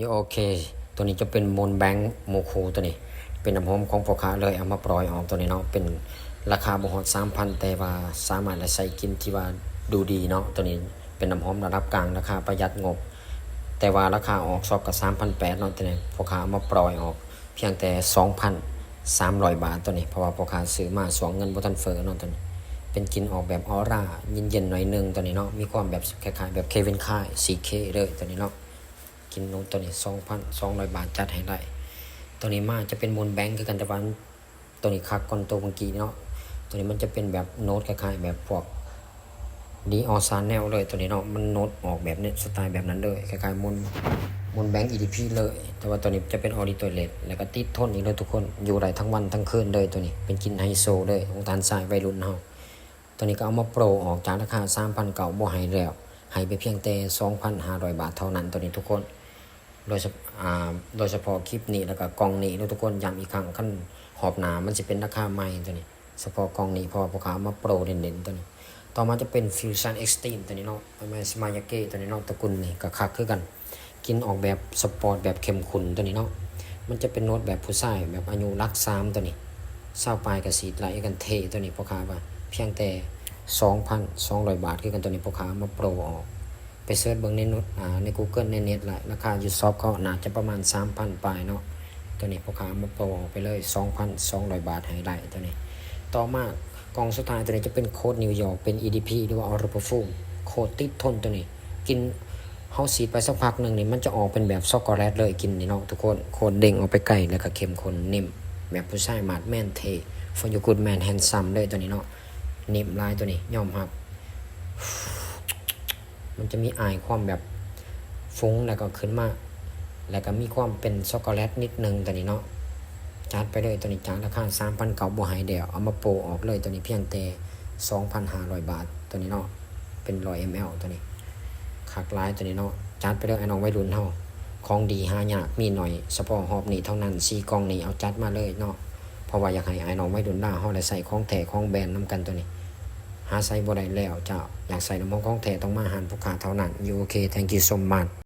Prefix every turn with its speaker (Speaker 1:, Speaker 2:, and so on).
Speaker 1: โยโอเค ตัวนี้จะเป็นมนแบงค์โมคูตัวนี้ เป็นน้ำหอมของพ่อค้าเลยเอามาปล่อยออกตัวนี้เนาะเป็นราคาบ่ฮอด3,000แต่ว่าสามารถใช้กินที่ว่าดูดีเนาะตัวนี้เป็นน้ำหอมระดับกลางราคาประหยัดงบ แต่ว่าราคาออกซอบกับ3,800เนาะตัวนี้พ่อค้าเอามาปล่อยออก เพียงแต่2,300บาทตัวนี้เพราะว่าพ่อค้าซื้อมาสวงเงินบ่ทันเฟ้อเนาะตัวนี้เป็นกินออกแบบออร่าเย็นๆหน่อยหนึงตัวนี้เนาะมีความแบบคล้ายๆแบบเควินค่าย 4K เลยตัวนี้เนาะ กินนมตัวนี้สองพันสองร้อยบาทจัดให้ได้ตัวนี้มาจะเป็นมูลแบงค์คือกันแต่ว่าตัวนี้คักก่อนตัวเมื่อกี้เนาะตัวนี้มันจะเป็นแบบโน้ตคล้ายๆแบบพวกดีออซานแนลเลยตัวนี้เนาะมันโน้ตออกแบบเนี้ยสไตล์แบบนั้นเลยคล้ายๆมูลมูลแบงค์ EDP เลย แต่ว่าตัวนี้จะเป็นออริตัวเลตแล้วก็ติดทนอีกเลยทุกคนอยู่ได้ทั้งวันทั้งคืนเลยตัวนี้เป็นกินไฮโซเลยของทานสายวัยรุ่นเฮาตัวนี้ก็เอามาโปรออกจากราคา3,000เก่าบ่ให้แล้วให้ไปเพียงแต่2,500 บาทเท่านั้นตัวนี้ทุกคน โดยเฉพาะอ่าโดยเฉพาะคลิปนี้แล้วก็กองนี้ทุกคนย้ำอีกครั้งขั้นหอบหนามันจะเป็นราคาใหม่ตัวนี้เฉพาะกองนี้พอพวกเขามาโปรเด่นๆตัวนี้ ต่อมาจะเป็น Fusion Extreme ตัวนี้เนาะไม่สมายาเกะตัวนี้เนาะตระกูลนี่ก็คักคือกัน กินออกแบบสปอร์ตแบบเข้มข้นตัวนี้เนาะมันจะเป็นโน้ตแบบผู้ชายแบบอายุรักสามตัวนี้เศร้าปลายกับสีไหลกันเทตัวนี้พ่อค้าว่าเพียงแต่2,200บาทคือกันตัวนี้พ่อค้าเอามาโปรออก ไปเสิร์ชเบิ่งในนุอ่าใน Google ในเน็ตแหละราคาอยู่ซอฟก็น่าจะประมาณ 3,000ปลายเนาะตัวนี้พ่อค้ามาโปรออกไปเลย 2,200 บาทให้ได้ตัวนี้ ต่อมากล่องสุดท้ายตัวนี้จะเป็นโค้ดนิวยอร์กเป็น EDP หรือว่าออร์ปฟูมโคดติดทนตัวนี้ กินเฮาสีดไปสักพักหนึ่งนี่มันจะออกเป็นแบบช็อกโกแลตเลยกินนี่เนาะทุกคนโคดเด้งออกไปไกลแล้วก็เข้มข้นนิ่ม แบบผู้ชายมาดแมนเท for you good man handsome เลยตัวนี้เนาะนิ่มลายตัวนี้ยอมครับ มันจะมีอายความแบบฟุ้งแล้วก็ขึ้นมา แล้วก็มีความเป็นช็อกโกแลตนิดนึงตัวนี้เนาะจัดไปเลยตัวนี้จานราคา3,000เก่าบ่หายเดียวเอามาโปรออกเลยตัวนี้เพียงแต่2,500บาทตัวนี้เนาะเป็น100 ml ตัวนี้คักลายตัวนี้เนาะจัดไปเลยไอ้น้องวัยรุ่นเฮาของดีหายากมีหน่อยเฉพาะหอบนี้เท่านั้น4กองนี้เอาจัดมาเลยเนาะเพราะว่าอยากให้ไอ้น้องวัยรุ่นล่าเฮาได้ใส่ของแท้ของแบรนด์นํกันตัวนี้ หาใส่บ่ได้แล้วเจ้า อยากใส่น้ำมันของแท้ต้องมาหารผู้ค้าเท่านั้นอยู่โอเค thank you so much